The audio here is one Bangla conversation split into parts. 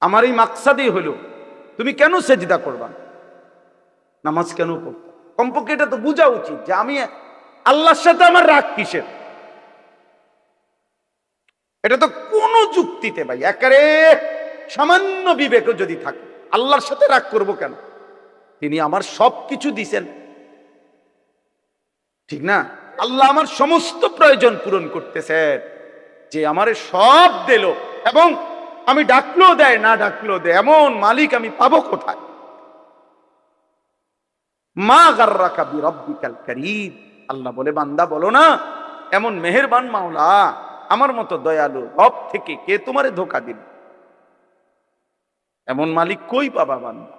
আমার এই মাকসাদই হলো। তুমি কেন সেজদা করবা? নামাজ কেন পড়তে? কমপক্ষে এটা তো বোঝা উচিত যে আমি আল্লাহর সাথে আমার রাগ কিসের? এটা তো কোনো যুক্তিতে ভাই একারে সামান্য বিবেকও যদি থাকে, আল্লাহর সাথে রাগ করব কেন? তিনি আমার সব কিছু দিছেন। ঠিক না? আল্লাহ আমার সমস্ত প্রয়োজন পূরণ করতেছেন, যে আমারে সব দিল এবং আমি ডাকলেও দেয়, না ডাকলেও দেয়। এমন মালিক আমি পাবো কোথায়? মা গার্রাকা বিরব্বিকাল করিম। আল্লাহ বলে, বান্দা, বলো না, এমন মেহেরবান মাওলা, আমার মতো দয়ালু রব থেকে কে তোমারে ধোকা দিল এমন মালিক কই পাবা বান্দা?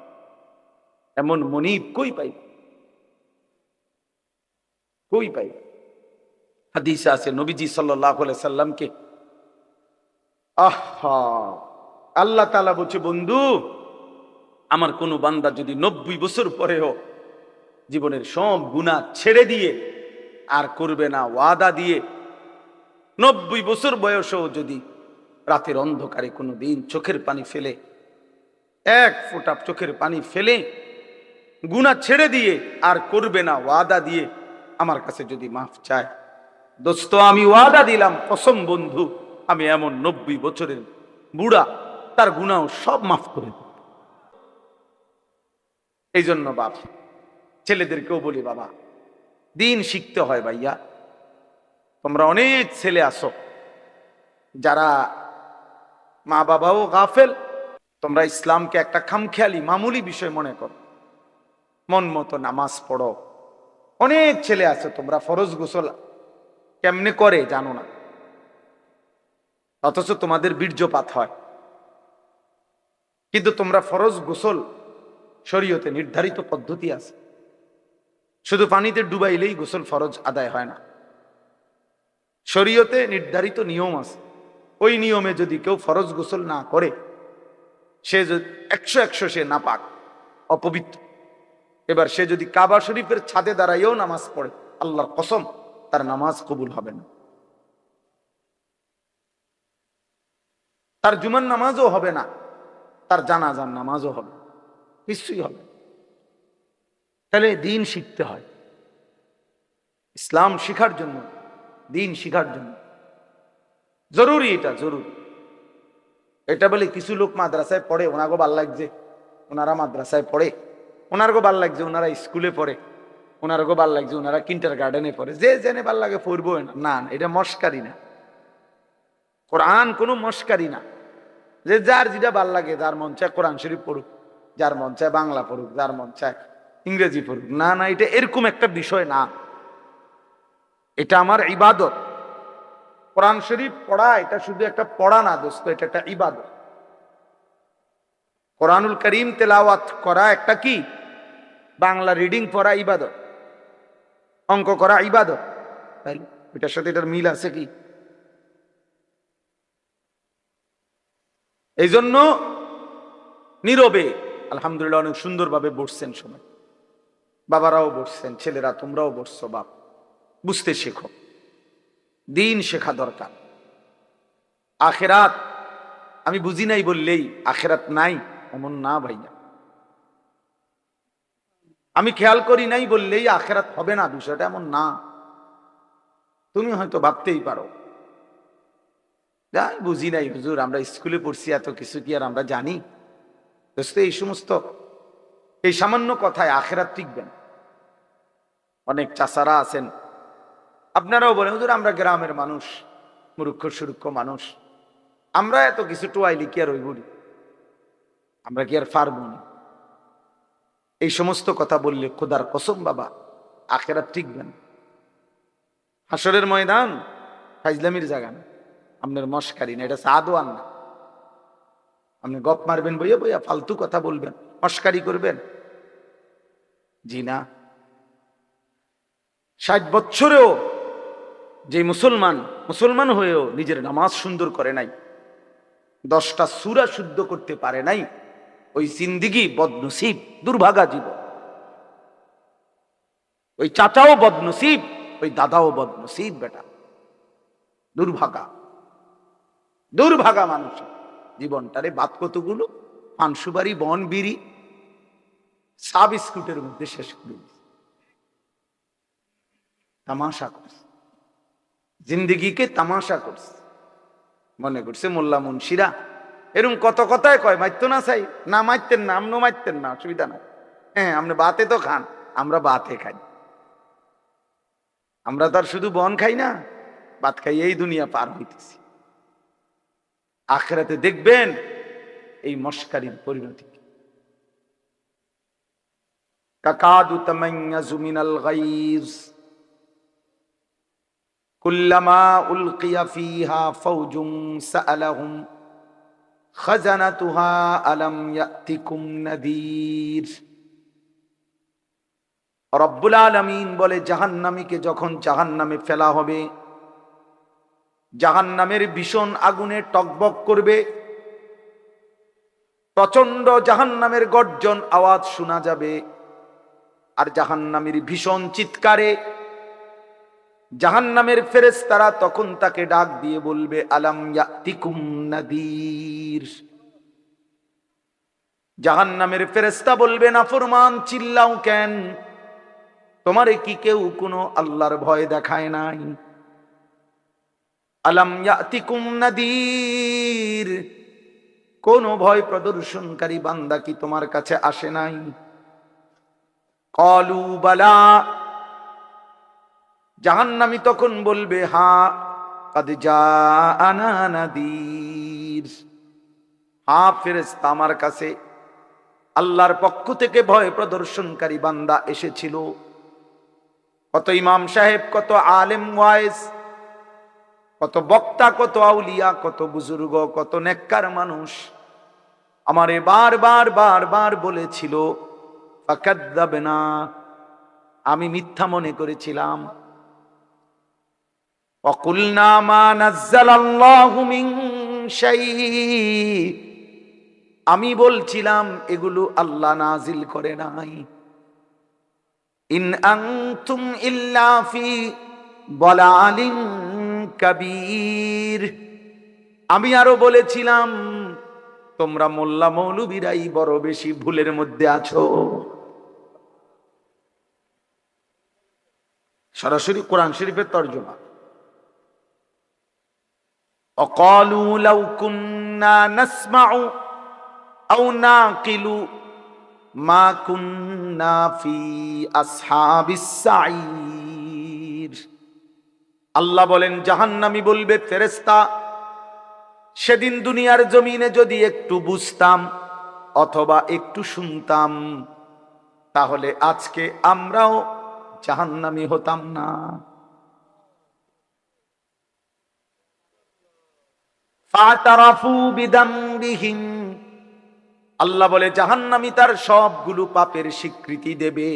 এমন মনিব কই পাইবা? কই পাইবা? হাদিসে আছে, নবীজি আলাইহি সাল্লামকে আহা, আল্লাহ তাআলা বলছে, বন্ধু, আমার কোন বান্দা যদি নব্বই বছর পরেও জীবনের সব গুণা ছেড়ে দিয়ে আর করবে না ওয়াদা দিয়ে, নব্বই বছর বয়সেও যদি রাতের অন্ধকারে কোনো দিন চোখের পানি ফেলে, এক ফোঁটা চোখের পানি ফেলে গুণা ছেড়ে দিয়ে আর করবে না ওয়াদা দিয়ে, আমার কাছে যদি মাফ চায়, দোস্ত, আমি ওয়াদা দিলাম, কসম বন্ধু আমি এমন নব্বই বছরের বুড়া, তার গুণাও সব মাফ করে দেব। এই জন্য বাপ, ছেলেদেরকেও বলি, বাবা, দিন শিখতে হয় ভাইয়া। তোমরা অনেক ছেলে আসো যারা মা বাবাও গাফেল, তোমরা ইসলামকে একটা খামখেয়ালি, মামুলি বিষয় মনে করো। মন মতো নামাজ পড়ো। অনেক ছেলে আছে, তোমরা ফরজ গোসল কেমনে করে জানো না। অথচ তোমাদের বীর্যপাত হয়। কিন্তু তোমরা ফরজ গোসল শরীয়তে নির্ধারিত পদ্ধতি আছে। শুধু পানিতে ডুবাইলেই গোসল ফরজ আদায় হয় না। শরীয়তে নির্ধারিত নিয়ম আছে। ওই নিয়মে যদি কেউ ফরজ গোসল না করে, সে যদি একশো একশো সে না পাক অপবিত্র। এবার সে যদি কাবা শরীফের ছাদে দাঁড়াইয়েও নামাজ পড়ে, আল্লাহর কসম, তার নামাজ কবুল হবে না। তার জুমার নামাজও হবে না তার জানাজার নামাজও হবে না। কিছুই হবে। তাহলে দিন শিখতে হয়। ইসলাম শিখার জন্য দিন শিখার জন্য। জরুরি এটা জরুরি। এটা বলে কিছু লোক মাদ্রাসায় পড়ে ওনাগো ভালো লাগছে ওনারা মাদ্রাসায় পড়ে ওনারগো ভালো লাগছে ওনারা স্কুলে পড়ে ওনারগো ভালো লাগছে ওনারা কিন্টার গার্ডেনে পড়ে যে জেনে ভালো লাগে পড়ব না না, এটা মস্কারি না। কোরআন কোনো মস্কারি না। যে যার যেটা ভালো লাগে যার মন চায় কোরআন শরীফ পড়ুক, যার মন চায় বাংলা পড়ুক, যার মন চায় ইংরেজি পড়ুক। না না, এটা এরকম একটা বিষয় না। এটা আমার ইবাদত। কোরআন শরীফ পড়া, এটা শুধু একটা পড়া না দোস্ত, এটা একটা ইবাদত। কোরআনুল করিম তেলাওয়াত করা একটা কি? বাংলা রিডিং পড়া ইবাদত। অঙ্ক করা ইবাদত। তাই এটার সাথে এটার মিল আছে কি? এই জন্য নীরবে, আলহামদুলিল্লাহ অনেক সুন্দরভাবে বসছেন সময় বাবারাও বসছেন, ছেলেরা, তোমরাও বসছো, বাপ। বুঝতে শেখো। দিন শেখা দরকার। আখেরাত, আমি বুঝি নাই বললেই, আখেরাত নাই, এমন না ভাইয়া। আমি খেয়াল করি নাই বললেই আখেরাত হবে না, বিষয়টা এমন না। তুমি হয়তো ভাবতেই পারো। যাই বুঝি নাই, হুজুর, আমরা স্কুলে পড়ছি, এত কিছু কি আর আমরা জানি? দোস্ত, এই সমস্ত, এই সামান্য কথায় আখেরাত টিকবেন অনেক চাষারা আছেন। আপনারাও বলেন, হুজুর, আমরা গ্রামের মানুষ, মূর্খ, সুরুক্ষ মানুষ। আমরা এত কিছু টোয়াইলি কি আর ওই বলি আমরা কি আর না? এই সমস্ত কথা বললে খোদার কসম, বাবা, আখেরাত টিকবেন হাসরের ময়দান ফাইজলামির জায়গা না। আপনার মস্কারি না, এটা সাদওয়ান না। আপনি গপ মারবেন, বইয়া বইয়া ফালতু কথা বলবেন, মস্কারি করবেন। জি না। ষাট বছরেও যে মুসলমান মুসলমান হয়েও নিজের নামাজ সুন্দর করে নাই, দশটা সুরা শুদ্ধ করতে পারে নাই, ওই জিন্দিগি বদনসিব, দুর্ভাগা জীবন। ওই চাচাও বদনসিব, ওই দাদাও বদনসিব বেটা, দুর্ভাগা। দুর্ভাগা মানুষ। জীবনটারে বাদ কতগুলো? পানসুবারি, বন বিড়ি সাব স্কুটের মধ্যে শেষ করে তামাশা করছে। জিন্দিগিকে তামাশা করছে। মনে করছে মোল্লা মুন্সিরা এরকম কত কথায় কয় মারতো না চাই না মারতেন না, আমনও মারতেন না, অসুবিধা নাই। হ্যাঁ আপনি বাতে তো খান, আমরা বাতে খাই। আমরা তো আর শুধু বন খাই না, ভাত খাই এই দুনিয়া পার হইতেছি। আখেরাতে দেখবেন এই মস্কারির পরিণতি কি। কাকাদু তামাইয়াজু মিনাল গাইজ। কুল্লামা উলকিয়া ফিহা ফাওজুম সাআলাহুম। খাজানাতুহা আলাম ইয়াতিকুম নাদির। রব্বুল আলমিন বলে, জাহান্নামীকে যখন জাহান্নামে ফেলা হবে জাহান্নামের ভীষণ আগুনে টকবক করবে। প্রচণ্ড জাহান্নামের গর্জন আওয়াজ শোনা যাবে। আর জাহান্নামের ভীষণ চিৎকারে জাহান্নামের ফেরেশতারা তখন তাকে ডাক দিয়ে বলবে, আলাম নাদির? জাহান্নামের ফেরেশতা বলবে, না ফরমান, চিল্লাও কেন? তোমারে কি কেউ কোনো আল্লাহর ভয় দেখায় নাই? আলাম ইয়াতিকুম নাদির। কোন ভয় প্রদর্শনকারী বান্দা কি তোমার কাছে আসে নাই? কলু বালা। জাহান্নামী তখন বলবে, হা, কাদ জাআনা নাদির। হা, ফেরেশতা আমার কাছে। আল্লাহর পক্ষ থেকে ভয় প্রদর্শনকারী বান্দা এসেছিল। কত ইমাম সাহেব, কত আলেম ওয়াইস কত বক্তা, কত আউলিয়া, কত বুজুর্গ, কত নেককার মানুষ। আমারে বার বার বলেছিল বার না আমি মিথ্যা মনে করেছিলাম। আমি বলছিলাম, এগুলো আল্লাহ নাজিল করে নাই। ইন আং তুম ইল্লাফি বলা আলিম কবির। আমি আরও বলেছিলাম, তোমরা মোল্লা মৌলবীরাই বড় বেশি ভুলের মধ্যে আছো। সরাসরি কোরআন শরীফের তর্জমা। অকালু লাউ কুন্না নাসমাউ আও নাকিলু মা কুন্না ফি আসহাবিস সাঈদ। আল্লাহ বলেন, জাহান্নামি বলবে ফেরেস্তা সেদিন দুনিয়ার জমিনে যদি একটু বুঝতাম অথবা একটু শুনতাম, তাহলে আজকে আমরাও জাহান্নামি হতাম না। আল্লাহ বলে, জাহান্নামী তার সবগুলো পাপের স্বীকৃতি দেবে।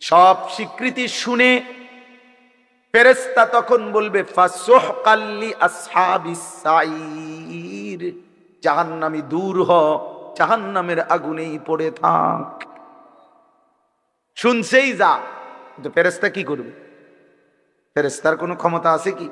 সব স্বীকৃতি শুনে ফেরেস্তা তখন বলবে জাহান্নামি দূর হ, জাহান্নামের আগুনেই পড়ে থাক। শুনছেই যা, কিন্তু ফেরেস্তা কি করবে? ফেরেস্তার কোনো ক্ষমতা আছে কি?